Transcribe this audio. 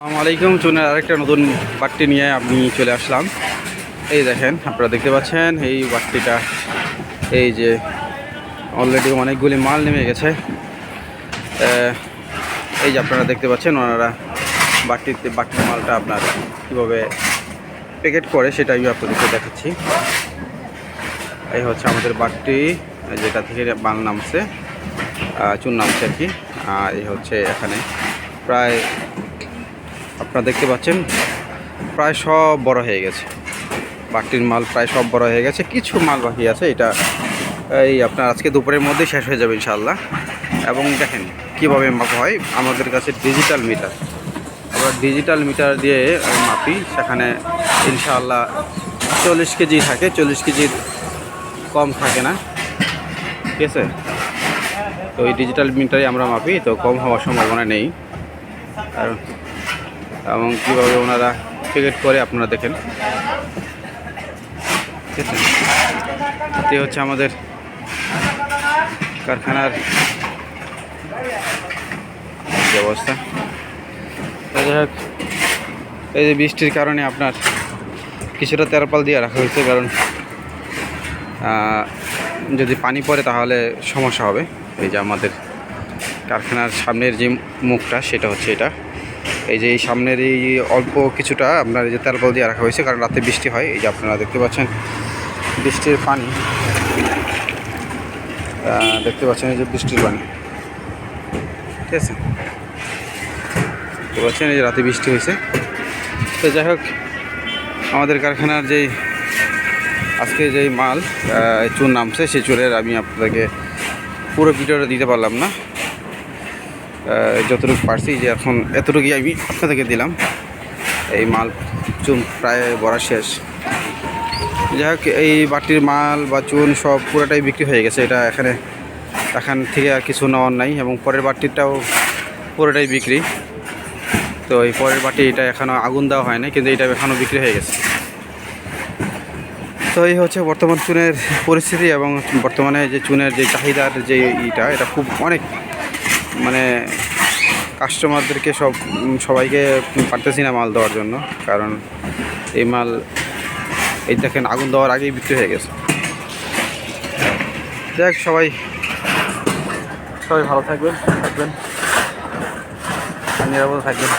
আলাইকুম, চুনের আরেকটা নতুন বাট্টি নিয়ে আমি চলে আসলাম। এই দেখেন, আপনারা দেখতে পাচ্ছেন, এই বাট্টিটা, এই যে অলরেডি অনেকগুলি মাল নেমে গেছে। এই যে আপনারা দেখতে পাচ্ছেন, ওনারা বাট্টিতে, বাট্টির মালটা আপনার কীভাবে প্যাকেট করে সেটা আমি আপনাদেরকে দেখাচ্ছি। এই হচ্ছে আমাদের বাট্টি, যেটা থেকে মাল নামছে চুন নামছে আর কি। আর এই হচ্ছে এখানে প্রায় আপনারা দেখতে পাচ্ছেন, প্রায় সব বড় হয়ে গেছে। বাটির মাল প্রায় সব বড় হয়ে গেছে। কিছু মাল বাকি আছে, এটা এই আপনার আজকে দুপুরের মধ্যে শেষ হয়ে যাবে ইনশাল্লাহ এবং দেখেন কীভাবে মাপা হয় আমাদের কাছে ডিজিটাল মিটার আমরা ডিজিটাল মিটার দিয়ে মাপি, সেখানে ইনশাআল্লাহ চল্লিশ কেজি থাকে, চল্লিশ কেজির কম থাকে না। ঠিক আছে? তো এই ডিজিটাল মিটারে আমরা মাপি, তো কম হওয়ার সম্ভাবনা নেই। কারণ এবং কীভাবে ওনারা টিকিট করে আপনারা দেখেন। এটি হচ্ছে আমাদের কারখানার যে অবস্থা। এই যে বৃষ্টির কারণে আপনার কিছুটা তেরপাল দিয়ে রাখা হয়েছে, কারণ যদি পানি পড়ে তাহলে সমস্যা হবে। এই যে আমাদের কারখানার সামনের যে মুখটা, সেটা হচ্ছে এটা। এই যে এই সামনের এই অল্প কিছুটা আপনার এই যে তেলপল দিয়ে রাখা হয়েছে, কারণ রাতে বৃষ্টি হয়, এই যে আপনারা দেখতে পাচ্ছেন বৃষ্টির পানি। দেখতে পাচ্ছেন এই যে বৃষ্টির পানি। ঠিক আছে? দেখতে পাচ্ছেন এই যে রাতে বৃষ্টি হয়েছে। তো যাই হোক, আমাদের কারখানার যেই আজকে যেই মাল চুন নামছে, সেই চুনের আমি আপনাদেরকে পুরো ভিডিওটা দিতে পারলাম না। যতটুকু পারছি যে এখন এতটুকুই আমি আপনাদেরকে দিলাম। এই মাল চুন প্রায় বড়া শেষ। যাই হোক, এই বাটির মাল বা চুন সব পুরোটাই বিক্রি হয়ে গেছে। এটা এখানে এখান থেকে আর কিছু নেওয়ার নাই এবং পরের বাটিটাও পুরোটাই বিক্রি। তো এই পরের বাটি এটা এখনও আগুন দেওয়া হয় না কিন্তু এটা এখনও বিক্রি হয়ে গেছে। তো এই হচ্ছে বর্তমান চুনের পরিস্থিতি এবং বর্তমানে যে চুনের যে চাহিদার যে ইটা, এটা খুব অনেক মানে কাস্টমারদেরকে সব সবাইকে পারতেছি না মাল দেওয়ার জন্য। কারণ এই মাল, এই দেখেন, আগুন দেওয়ার আগেই বিক্রি হয়ে গেছে। দেখ সবাই সবাই ভালো থাকবেন থাকবেন। নিরাপদে থাকবেন।